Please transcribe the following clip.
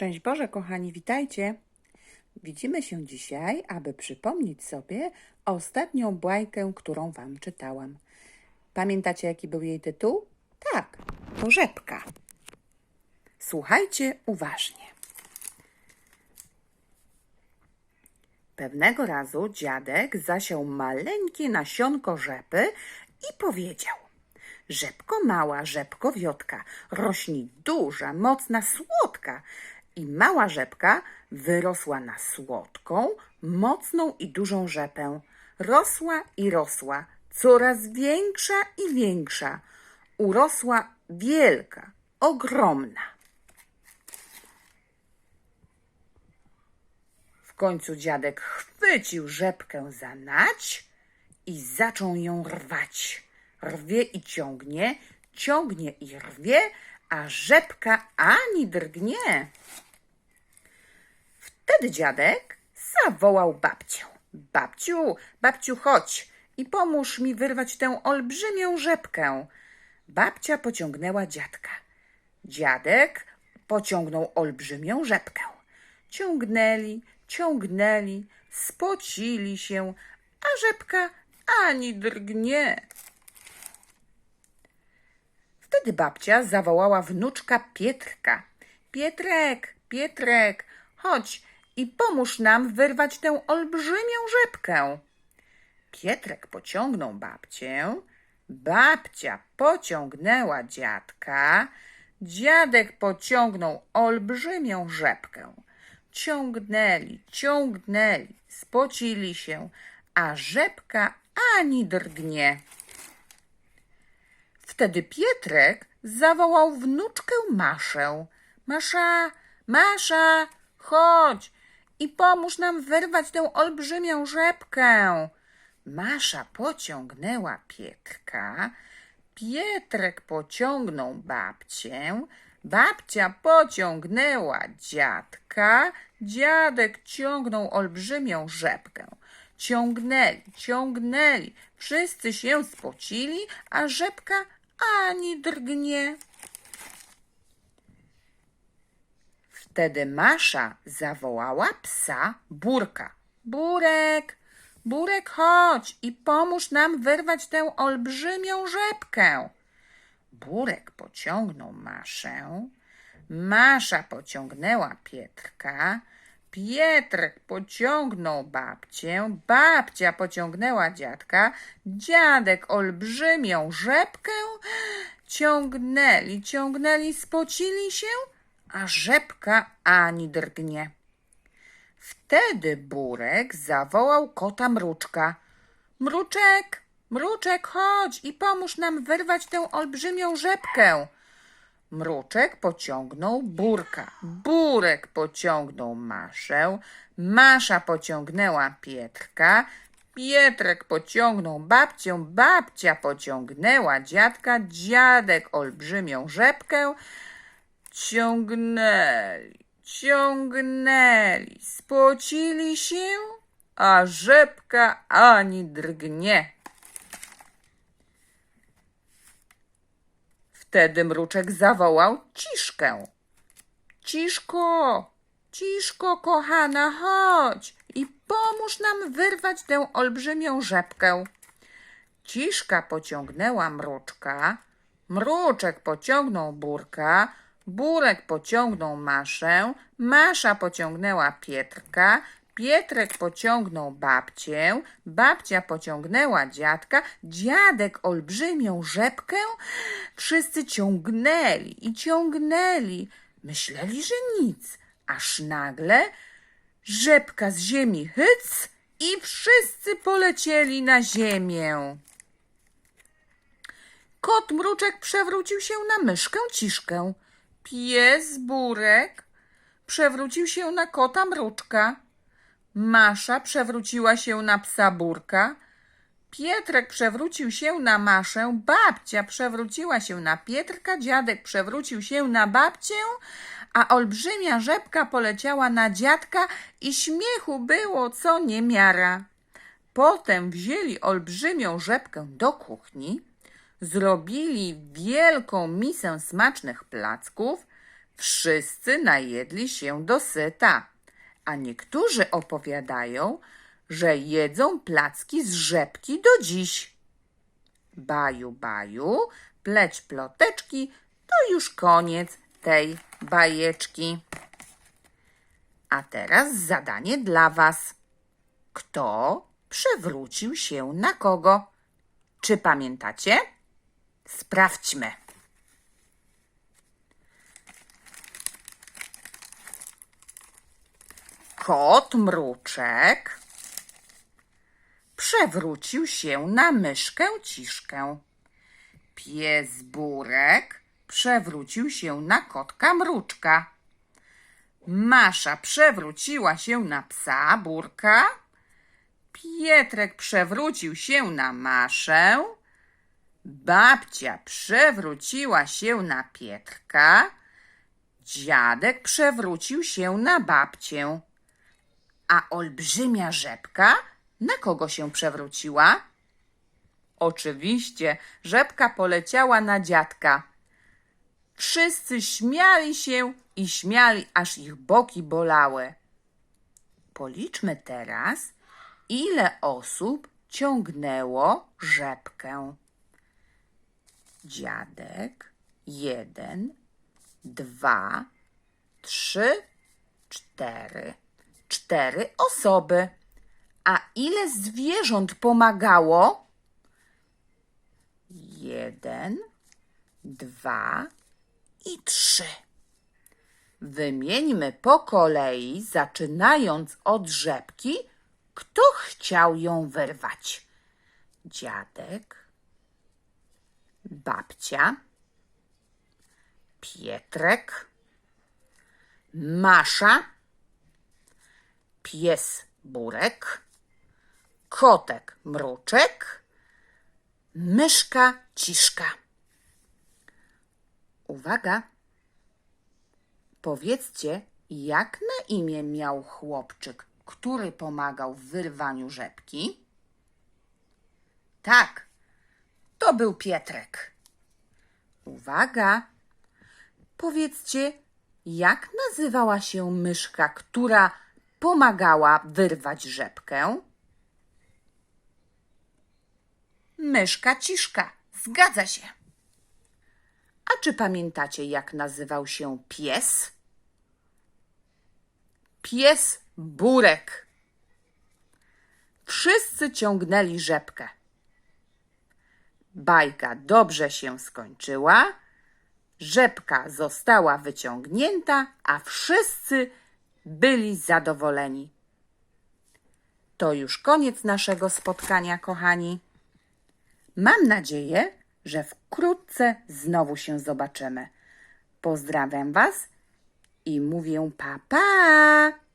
Szczęść Boże, kochani, witajcie. Widzimy się dzisiaj, aby przypomnieć sobie ostatnią bajkę, którą Wam czytałam. Pamiętacie, jaki był jej tytuł? Tak, to rzepka. Słuchajcie uważnie. Pewnego razu dziadek zasiał maleńkie nasionko rzepy i powiedział – Rzepko mała, rzepko wiotka, rośnij duża, mocna, słodka. I mała rzepka wyrosła na słodką, mocną i dużą rzepę. Rosła i rosła, coraz większa i większa. Urosła wielka, ogromna. W końcu dziadek chwycił rzepkę za nać i zaczął ją rwać. Rwie i ciągnie, ciągnie i rwie, a rzepka ani drgnie. Wtedy dziadek zawołał babcię. Babciu, babciu, chodź i pomóż mi wyrwać tę olbrzymią rzepkę. Babcia pociągnęła dziadka. Dziadek pociągnął olbrzymią rzepkę. Ciągnęli, ciągnęli, spocili się, a rzepka ani drgnie. Wtedy babcia zawołała wnuczka Pietrka. Pietrek, Pietrek, chodź i pomóż nam wyrwać tę olbrzymią rzepkę. Pietrek pociągnął babcię, babcia pociągnęła dziadka, dziadek pociągnął olbrzymią rzepkę. Ciągnęli, ciągnęli, spocili się, a rzepka ani drgnie. Wtedy Pietrek zawołał wnuczkę Maszę. Masza, Masza, chodź i pomóż nam wyrwać tę olbrzymią rzepkę. Masza pociągnęła Pietrka, Pietrek pociągnął babcię, babcia pociągnęła dziadka, dziadek ciągnął olbrzymią rzepkę. Ciągnęli, ciągnęli, wszyscy się spocili, a rzepka ani drgnie. Wtedy Masza zawołała psa Burka. Burek, Burek, chodź i pomóż nam wyrwać tę olbrzymią rzepkę. Burek pociągnął Maszę, Masza pociągnęła Pietrka, Pietrek pociągnął babcię, babcia pociągnęła dziadka, dziadek olbrzymią rzepkę. Ciągnęli, ciągnęli, spocili się, a rzepka ani drgnie. Wtedy Burek zawołał kota Mruczka. Mruczek, Mruczek, chodź i pomóż nam wyrwać tę olbrzymią rzepkę. Mruczek pociągnął Burka, Burek pociągnął Maszę, Masza pociągnęła Pietrka, Pietrek pociągnął babcię, babcia pociągnęła dziadka, dziadek olbrzymią rzepkę. Ciągnęli, ciągnęli, spocili się, a rzepka ani drgnie. Wtedy mruczek zawołał ciszkę. Ciszko, ciszko, kochana, chodź i pomóż nam wyrwać tę olbrzymią rzepkę. Ciszka pociągnęła mruczka, mruczek pociągnął burka, burek pociągnął Maszę, Masza pociągnęła Pietrka, Pietrek pociągnął babcię, babcia pociągnęła dziadka, dziadek olbrzymią rzepkę. Wszyscy ciągnęli i ciągnęli. Myśleli, że nic, aż nagle rzepka z ziemi hyc i wszyscy polecieli na ziemię. Kot mruczek przewrócił się na myszkę ciszkę. Pies burek przewrócił się na kota mruczka. Masza przewróciła się na psa burka. Pietrek przewrócił się na Maszę, babcia przewróciła się na Pietrka, dziadek przewrócił się na babcię, a olbrzymia rzepka poleciała na dziadka i śmiechu było co niemiara. Potem wzięli olbrzymią rzepkę do kuchni, zrobili wielką misę smacznych placków, Wszyscy najedli się dosyta, a niektórzy opowiadają, że jedzą placki z rzepki do dziś. Baju, baju, pleć ploteczki, to już koniec tej bajeczki. A teraz zadanie dla Was. Kto przewrócił się na kogo? Czy pamiętacie? Sprawdźmy. Kot mruczek przewrócił się na myszkę ciszkę. Pies burek przewrócił się na kotka mruczka. Masza przewróciła się na psa burka. Pietrek przewrócił się na Maszę. Babcia przewróciła się na Pietrka. Dziadek przewrócił się na babcię. A olbrzymia rzepka na kogo się przewróciła? Oczywiście, rzepka poleciała na dziadka. Wszyscy śmiali się i śmiali, aż ich boki bolały. Policzmy teraz, ile osób ciągnęło rzepkę. Dziadek, jeden, dwa, trzy, cztery. Cztery osoby. A ile zwierząt pomagało? Jeden, dwa i trzy. Wymieńmy po kolei, zaczynając od rzepki, kto chciał ją wyrwać. Dziadek, babcia, Pietrek, Masza, pies Burek, kotek Mruczek, myszka Ciszka. Uwaga! Powiedzcie, jak na imię miał chłopczyk, który pomagał w wyrwaniu rzepki? Tak, to był Pietrek. Uwaga! Powiedzcie, jak nazywała się myszka, która pomagała wyrwać rzepkę? Myszka ciszka, zgadza się. A czy pamiętacie, jak nazywał się pies? Pies Burek. Wszyscy ciągnęli rzepkę. Bajka dobrze się skończyła, rzepka została wyciągnięta, a wszyscy byli zadowoleni. To już koniec naszego spotkania, kochani. Mam nadzieję, że wkrótce znowu się zobaczymy. Pozdrawiam Was i mówię pa pa!